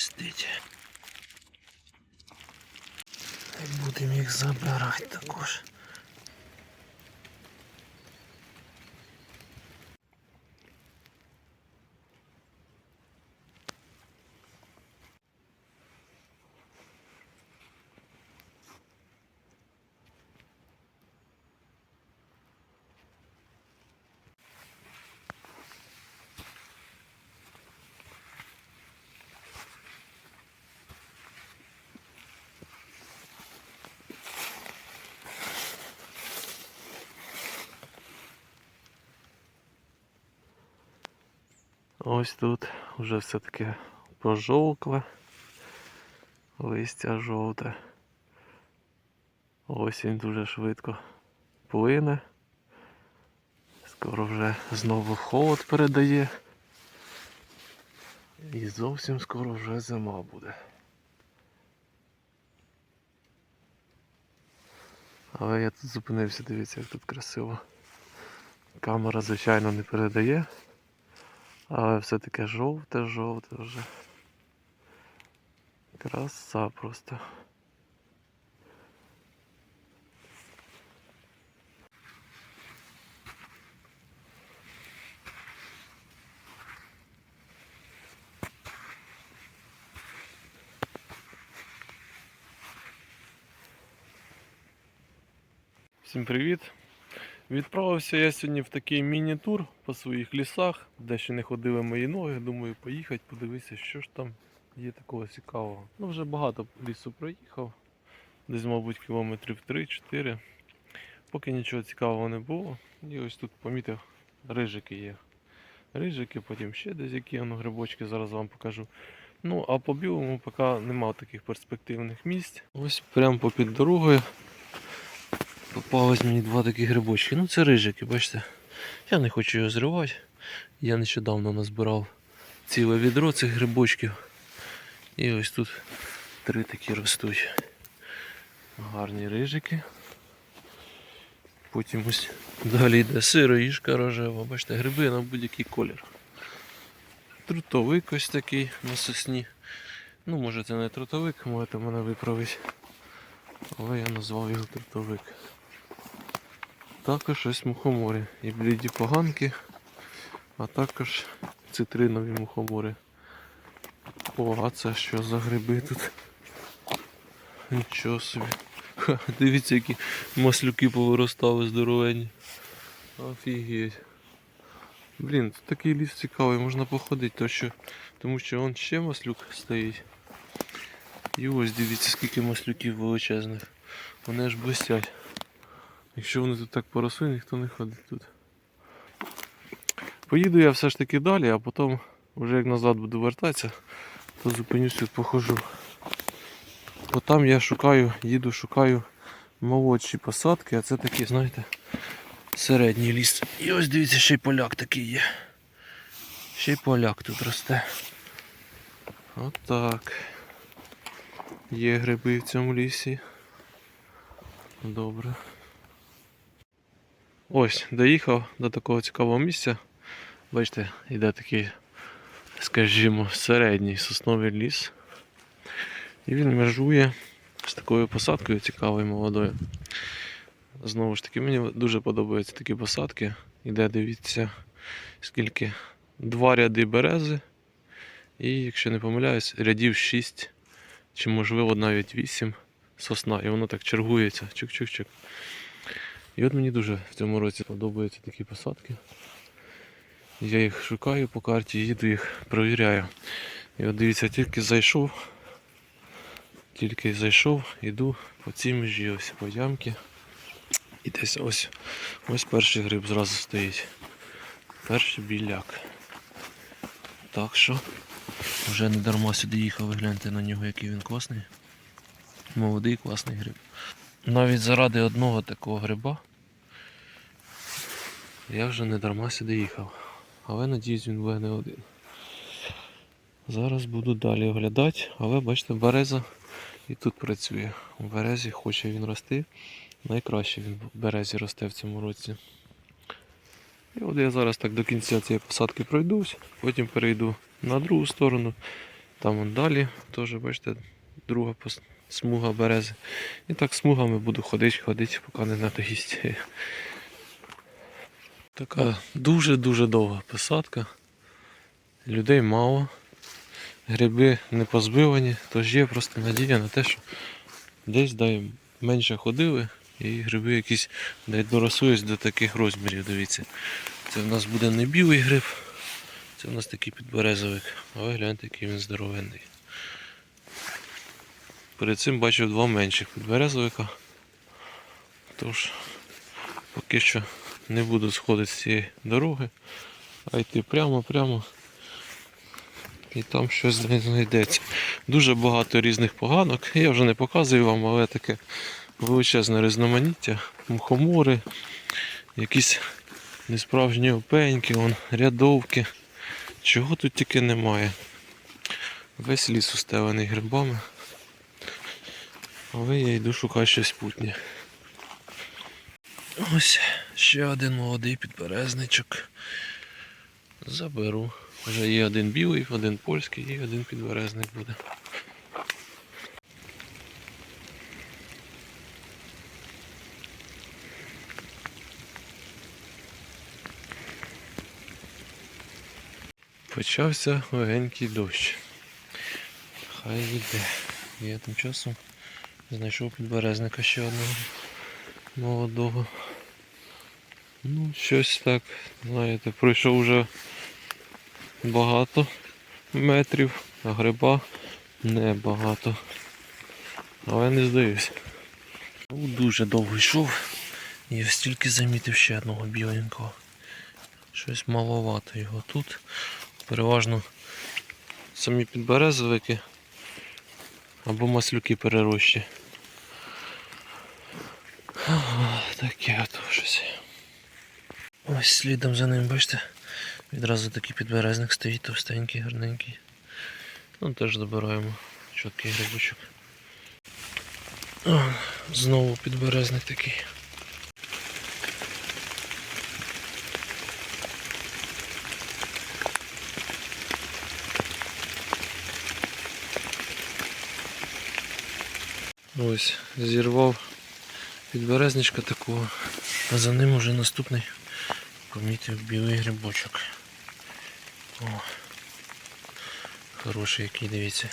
блистить. Будемо їх забирати також. Ось тут вже все таки пожовкле, листя жовте. Осінь дуже швидко плине. Скоро вже знову холод передає. І зовсім скоро вже зима буде. Але я тут зупинився, дивіться, як тут красиво. Камера, звичайно, не передає. Але все таке жовте-жовте вже. Краса просто. Всім привіт! Відправився я сьогодні в такий міні-тур по своїх лісах, де ще не ходили мої ноги. Думаю, поїхати, подивитися, що ж там є такого цікавого. Ну, вже багато лісу проїхав, десь, мабуть, кілометрів 3-4. Поки нічого цікавого не було. І ось тут помітив, рижики є. Рижики, потім ще десь які воно грибочки, зараз вам покажу. Ну, а по білому поки немає таких перспективних місць. Ось прямо попід дорогою Попались мені два такі грибочки. Ну це рижики, бачите. Я не хочу його зривати. Я нещодавно назбирав ціле відро цих грибочків. І ось тут три такі ростуть. Гарні рижики. Потім ось далі йде сироїжка рожева. Бачите, гриби на будь-який колір. Трутовик ось такий на сосні. Ну, може це не трутовик, можете мене виправити. Але я назвав його трутовик. Також ось мухомори і бліді поганки, а також цитринові мухомори. О, а це що за гриби тут? Нічого собі. Ха, дивіться, які маслюки повиростали здоровенні. Офігеть. Блін, тут такий ліс цікавий, можна походити, то що, тому що вон ще маслюк стоїть. І ось дивіться, скільки маслюків величезних. Вони аж блистять. Якщо вони тут так поросли, ніхто не ходить тут. Поїду я все ж таки далі, а потім, вже як назад буду вертатися, то зупинюсь тут похожу. Бо там я шукаю, їду, шукаю молодші посадки, а це такі, знаєте, середній ліс. І ось дивіться, ще й поляк такий є. Ще й поляк тут росте. Отак. Є гриби в цьому лісі. Добре. Ось, доїхав до такого цікавого місця. Бачите, йде такий, скажімо, середній сосновий ліс. І він межує з такою посадкою цікавою молодою. Знову ж таки, мені дуже подобаються такі посадки. Іде, дивіться, скільки два ряди берези. І, якщо не помиляюсь, рядів 6 чи можливо навіть 8 сосна. І воно так чергується. Чик-чик-чик. І от мені дуже в цьому році подобаються такі посадки. Я їх шукаю по карті, їду їх провіряю. І от дивіться, тільки зайшов, тільки зайшов, іду по цій межі, ось по ямки. І десь ось ось перший гриб зразу стоїть. Перший біляк. Так що вже не дарма сюди їхав, гляньте на нього, який він класний. Молодий класний гриб. Навіть заради одного такого гриба я вже не дарма сюди їхав. Але надіюсь він буде не один. Зараз буду далі оглядати, але бачите, береза і тут працює. У березі хоче він рости. Найкраще він в березі росте в цьому році. І от я зараз так до кінця цієї посадки пройдусь, потім перейду на другу сторону Там далі теж, бачите, друга пос- смуга берези. І так смугами буду ходити, ходити, поки не надоїсть. Така дуже-дуже довга посадка. Людей мало. Гриби не позбивані, тож є просто надія на те, що десь дай менше ходили і гриби якісь дай дорослись до таких розмірів. Дивіться. Це в нас буде не білий гриб, це в нас такий підберезовик, але гляньте, який він здоровенний. Перед цим бачив два менших підберезовика. Тож поки що не буду сходити з цієї дороги, а йти прямо-прямо. І там щось знайдеться. Дуже багато різних поганок. Я вже не показую вам, але таке величезне різноманіття. Мухомори, якісь несправжні опеньки, вон, рядовки. Чого тут тільки немає. Весь ліс устелений грибами. Але я йду шукати щось путнє. Ось ще один молодий підберезничок. Заберу. Вже є один білий, один польський і один підберезник буде. Почався легенький дощ. Хай йде. Я тим часом знайшов підберезника ще одного молодого. Ну, щось так, знаєте, пройшов вже багато метрів, а гриба небагато. Але не здаюсь. Ну, Дуже довго йшов і я стільки замітив ще одного біленького. Щось маловато його тут. Переважно самі підберезовики або маслюки перерощі. Ага, Таке от щось. Ось слідом за ним, бачите, відразу такий підберезник стоїть, товстенький, гарненький. Ну теж забираємо чіткий грибочок. Знову підберезник такий. Ось, зірвав підберезничка такого, а за ним уже наступний помітив білий грибочок. О, хороший який, дивіться.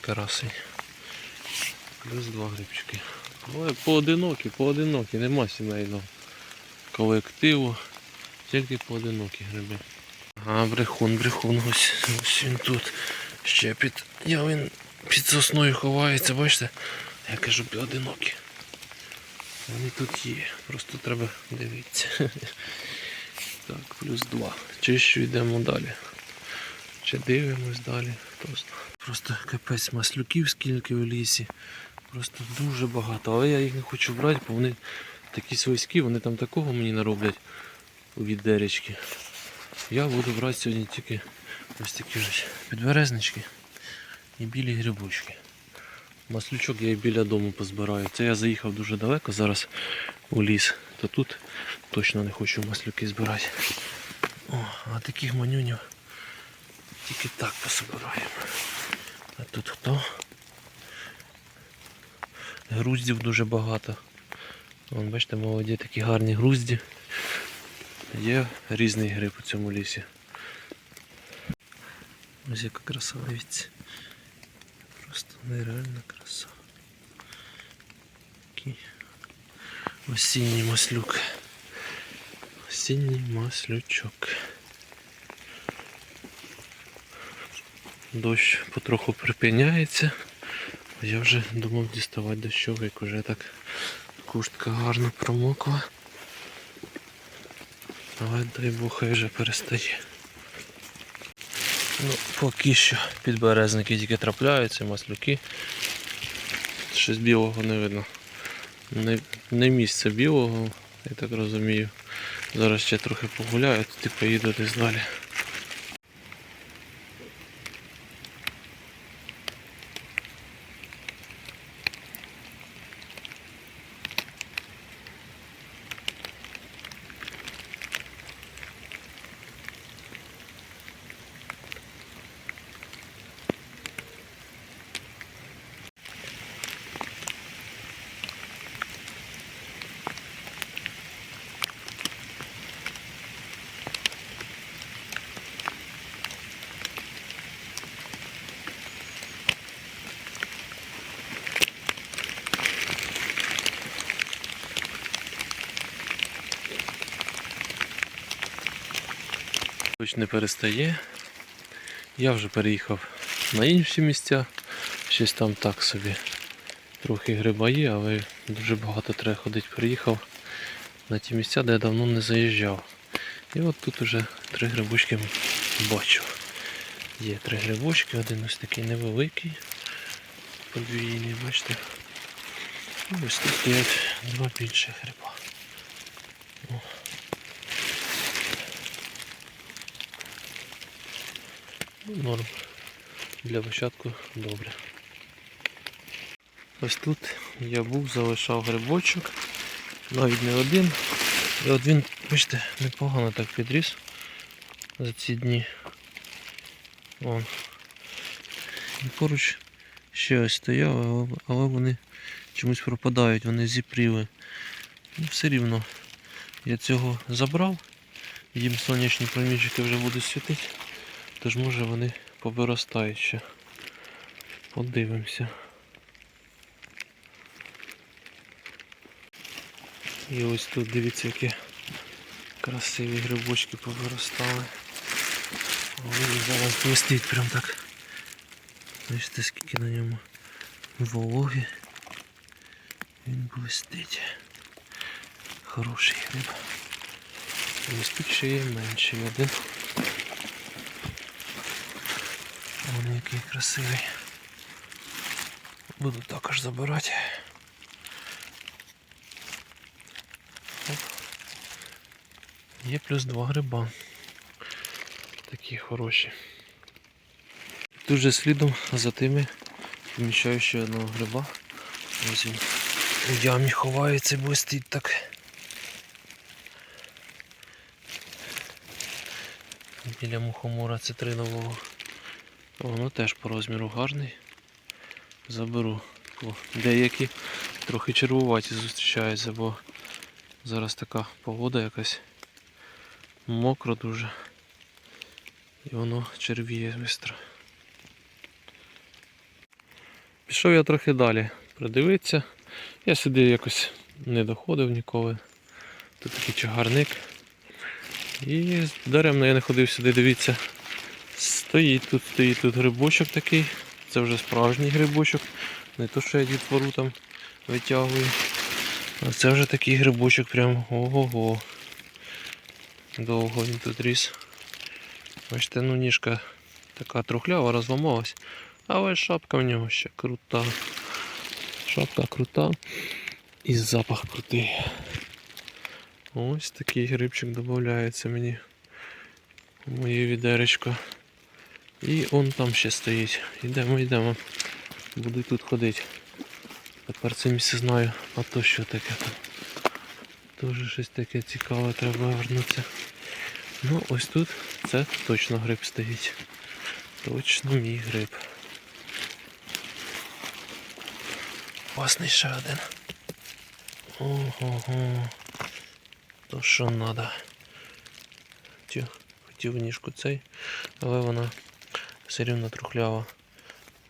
Красий. Плюс два грибчики. Але поодинокі, поодинокі, нема сімейного колективу. Тільки поодинокі гриби. А, брехун, брехун, ось, ось він тут. Ще під. Я він під сосною ховається, бачите? Я кажу поодинокі. Вони тут є. Просто треба дивитися. Так, плюс два. Чи що йдемо далі? Чи дивимось далі? Просто. Просто капець маслюків скільки в лісі. Просто дуже багато. Але я їх не хочу брати, бо вони такі свойські, вони там такого мені нароблять у відеречки. Я буду брати сьогодні тільки ось такі ж підберезнички і білі грибочки. Маслючок я і біля дому позбираю. Це я заїхав дуже далеко зараз у ліс, то тут точно не хочу маслюки збирати. О, а таких манюнів тільки так пособираємо. А тут хто? Груздів дуже багато. Вон, бачите, молоді такі гарні грузді. Є різний гриб у цьому лісі. Ось яка краса, дивіться. Просто нереальна краса. Такий осінній маслюк. Осінній маслючок. Дощ потроху припиняється. Я вже думав діставати дощовик, уже так куртка гарно промокла. Але дай Бог хай вже перестає. Ну, поки що підберезники тільки трапляються, маслюки. Щось білого не видно. Не, не місце білого, я так розумію. Зараз ще трохи погуляю, тоді і поїду десь далі. Дощ не перестає. Я вже переїхав на інші місця. Щось там так собі. Трохи гриба є, але дуже багато треба ходити. Переїхав на ті місця, де я давно не заїжджав. І от тут уже три грибочки бачу. Є три грибочки, один ось такий невеликий, подвійний, бачите. І ось тут є два більших гриба. О. Ну, Норм. Для початку добре. Ось тут я був, залишав грибочок, навіть не один. І от він, бачите, непогано так підріс за ці дні. Вон. І поруч ще ось стояв, але, вони чомусь пропадають, вони зіпріли. Ну, все рівно я цього забрав. Їм сонячні проміжки вже будуть світити, тож може вони повиростають ще. Подивимося. І ось тут дивіться, які красиві грибочки повиростали. Він зараз блистить прям так. Бачите, скільки на ньому вологи. Він блистить. Хороший гриб. Ось тут ще є менший один. Вон який красивий. Буду також забирати. Оп. Є плюс два гриба. Такі хороші. Тут же слідом за тими поміщаю ще одного гриба. Ось він у ямі ховається, блистить так. Біля мухомора цитринового. Воно теж по розміру гарний. Заберу. О, деякі трохи червуваті зустрічаються, бо зараз така погода якась мокро дуже. І воно червіє швидко. Пішов я трохи далі придивитися. Я сюди якось не доходив ніколи. Тут такий чагарник. І даремно я не ходив сюди, дивіться. Стоїть тут, стоїть тут грибочок такий. Це вже справжній грибочок. Не то, що я дітвору там витягую. А це вже такий грибочок прям ого-го. Довго він тут ріс. Бачите, ну ніжка така трухлява, розламалась. Але шапка в нього ще крута. Шапка крута і запах крутий. Ось такий грибчик додається мені моє відеречко. І он там ще стоїть. Йдемо, йдемо. Буду тут ходити. Тепер це місце знаю, а то що таке там. Тоже щось таке цікаве, треба вернутися. Ну, ось тут це точно гриб стоїть. Точно мій гриб. Класний ще один. Ого-го. То що треба. Хотів, ніжку цей, але вона все рівно трухлява.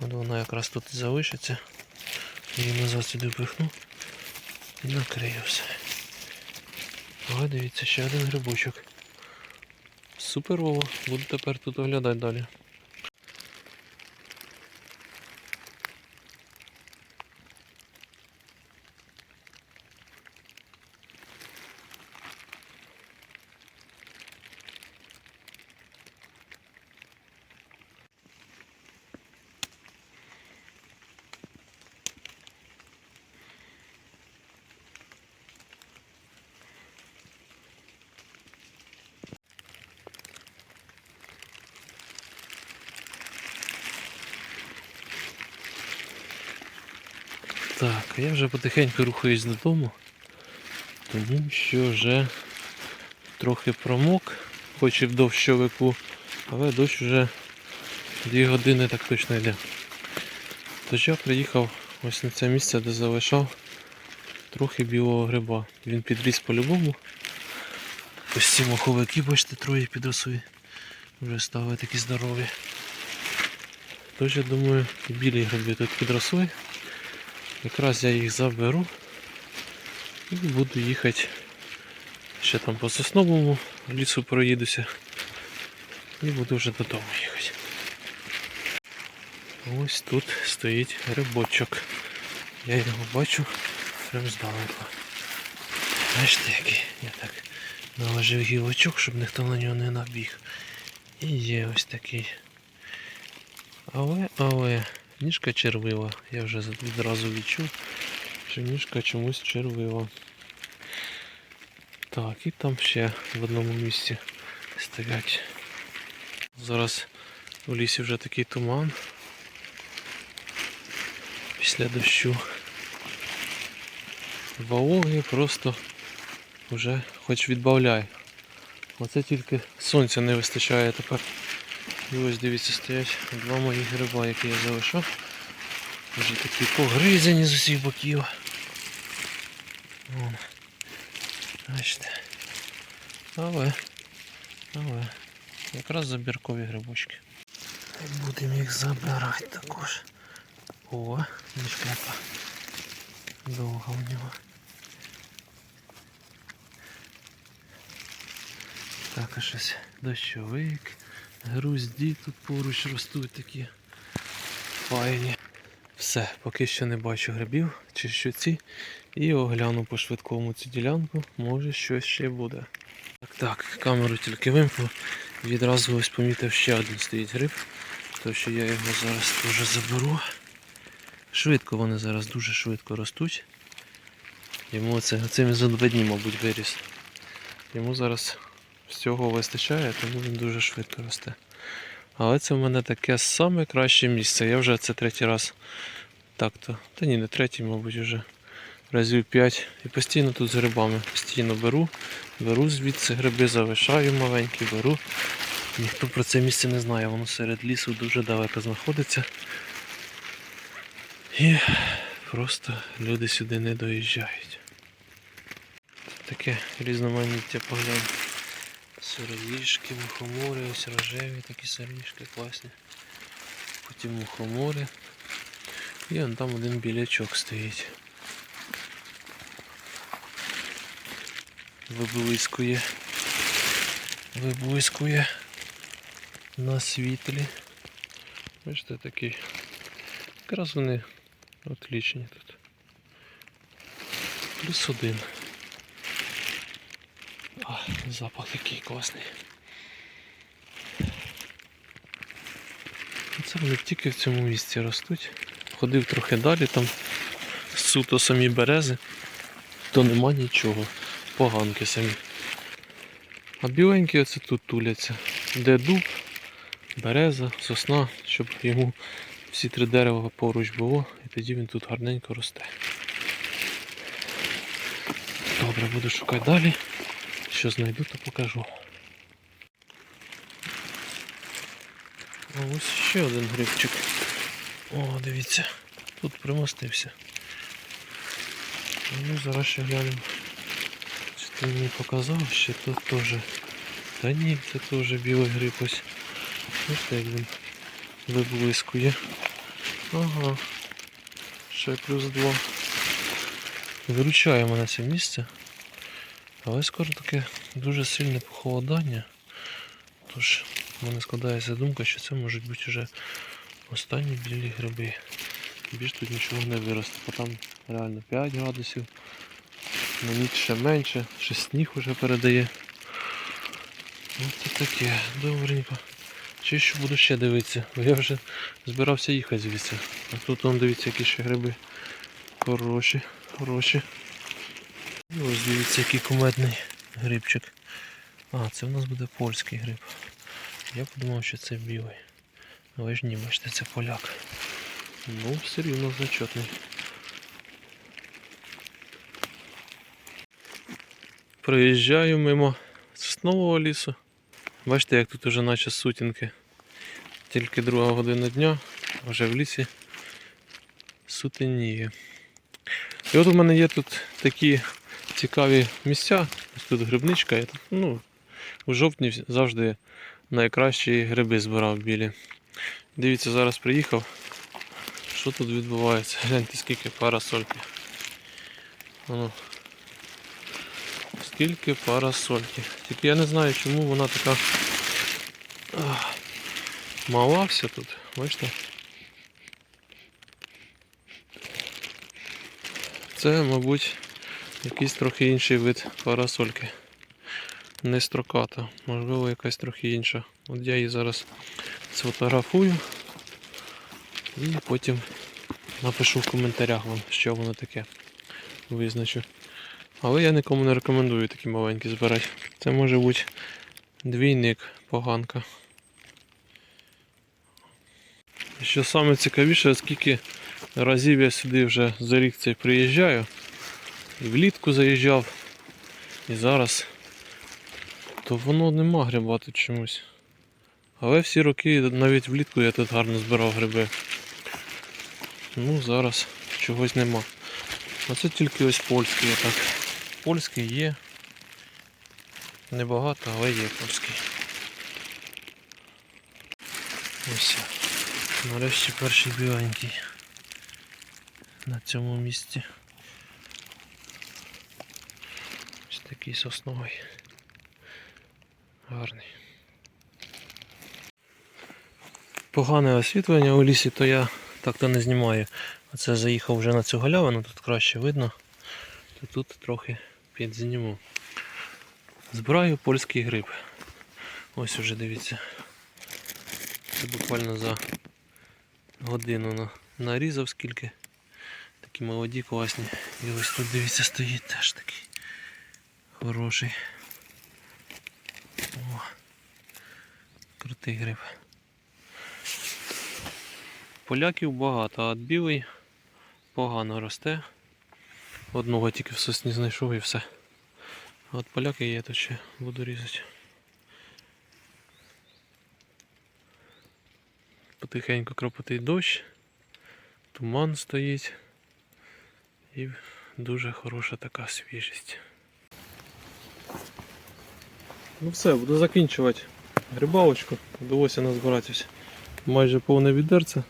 От вона якраз тут і залишиться. Її назад сюди пихну і накрию все. Але дивіться, ще один грибочок. Суперово, буду тепер тут оглядати далі. Так, а я вже потихеньку рухаюсь додому, тому що вже трохи промок, хоч і в дощовику, але дощ вже 2 години так точно йде. Тож я приїхав ось на це місце, де залишав трохи білого гриба. Він підріс по-любому. Ось ці моховики, бачите, троє підросли. Вже стали такі здорові. Тож я думаю, і білі гриби тут підросли. Якраз я їх заберу і буду їхати ще там по сосновому лісу проїдуся. І буду вже додому їхати. Ось тут стоїть грибочок. Я його бачу прям здалеку. Бачите, який я так наложив гілочок, щоб ніхто на нього не набіг. І є ось такий. Але, але, ніжка червива. Я вже відразу відчув, що ніжка чомусь червива. Так, і там ще в одному місці стоять. Зараз у лісі вже такий туман. Після дощу. Вологи просто вже хоч відбавляй. Оце тільки сонця не вистачає тепер. І ось дивіться, стоять два мої гриба, які я залишав. Вже такі погризані з усіх боків. Вон. Бачите. Але, але, якраз забіркові грибочки. Будемо їх забирати також. О, яка довга у нього. Також щось дощовик, грузді тут поруч ростуть такі файні. Все, поки що не бачу грибів чи що ці. І огляну по швидкому цю ділянку, може щось ще буде. Так, так, камеру тільки вимкнув. Відразу ось помітив ще один стоїть гриб. То що я його зараз теж заберу. Швидко вони зараз дуже швидко ростуть. Йому це цим за два дні, мабуть, виріс. Йому зараз всього вистачає, тому він дуже швидко росте. Але це в мене таке саме краще місце. Я вже це третій раз так-то. Та ні, не третій, мабуть, вже разів п'ять. І постійно тут з грибами. Постійно беру, беру звідси гриби, залишаю маленькі, беру. Ніхто про це місце не знає, воно серед лісу дуже далеко знаходиться. І просто люди сюди не доїжджають. Таке різноманіття поглянь. Сироїшки, мухомори, ось рожеві такі сироїшки класні. Потім мухомори. І он там один білячок стоїть. Виблискує. Виблискує на світлі. Бачите, такий. Якраз вони отлічні тут. Плюс один. Запах який класний. Це вони тільки в цьому місці ростуть. Ходив трохи далі, там суто самі берези, то нема нічого. Поганки самі. А біленькі оце тут туляться. Де дуб, береза, сосна, щоб йому всі три дерева поруч було, і тоді він тут гарненько росте. Добре, буду шукати далі. Що знайду, то покажу. Ось ще один грибчик. О, дивіться, тут примостився. Ну, зараз ще глянемо. Чи ти мені показав, що тут теж. Та ні, це теж білий гриб ось. Ось як він виблискує. Ага. Ще плюс два. Виручає мене це місце. Але скоро таке дуже сильне похолодання. Тож в мене складається думка, що це можуть бути вже останні білі гриби. Більш тут нічого не виросте, бо там реально 5 градусів. На ніч ще менше, ще сніг вже передає. Ось це таке, добренько. Чи що буду ще дивитися? Бо я вже збирався їхати звідси. А тут он дивіться, які ще гриби. Хороші, хороші. І ось дивіться, який кумедний грибчик. А, це в нас буде польський гриб. Я подумав, що це білий. Але ж ні, бачите, це поляк. Ну, все рівно зачетний. Проїжджаю мимо соснового лісу. Бачите, як тут уже наче сутінки. Тільки друга година дня, вже в лісі сутеніє. І от у мене є тут такі цікаві місця. Ось тут грибничка. Я тут, ну, у жовтні завжди найкращі гриби збирав білі. Дивіться, зараз приїхав. Що тут відбувається? Гляньте, скільки парасольки. Воно. Скільки парасольки. Тільки я не знаю, чому вона така Ах, Мавався тут, бачите? Це, мабуть, якийсь трохи інший вид парасольки. Не строката, можливо, якась трохи інша. От я її зараз сфотографую і потім напишу в коментарях вам, що воно таке. Визначу. Але я нікому не рекомендую такі маленькі збирати. Це може бути двійник поганка. Що саме цікавіше, скільки разів я сюди вже за рік цей приїжджаю. І влітку заїжджав. І зараз. То воно нема гриба тут чомусь. Але всі роки, навіть влітку я тут гарно збирав гриби. Ну, зараз чогось нема. Оце тільки ось польський так. Польський є. Небагато, але є польський. Ось. Нарешті перший біленький на цьому місці. Ось такий сосновий. Гарний. Погане освітлення у лісі, то я так-то не знімаю. Оце заїхав вже на цю галявину, тут краще видно. То тут трохи підзніму. Збираю польський гриб. Ось уже дивіться. Це буквально за годину нарізав скільки. Такі молоді, класні. І ось тут дивіться стоїть теж такий хороший. О, крутий гриб. Поляків багато, а от білий погано росте. Одного тільки в сосні знайшов і все. А от поляки є, то ще буду різати. Потихеньку кропотить дощ, туман стоїть і дуже хороша така свіжість. Ну все, буду закінчувати грибалочку. Вдалося назбиратися майже повне відерце.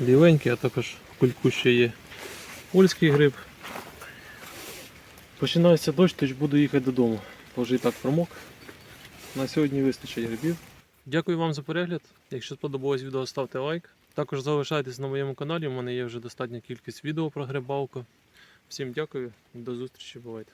Біленький, а також в кульку ще є польський гриб. Починається дощ, тож буду їхати додому. Бо вже і так промок. На сьогодні вистачить грибів. Дякую вам за перегляд. Якщо сподобалось відео, ставте лайк. Також залишайтесь на моєму каналі, у мене є вже достатня кількість відео про грибалку. Всім дякую, до зустрічі, бувайте.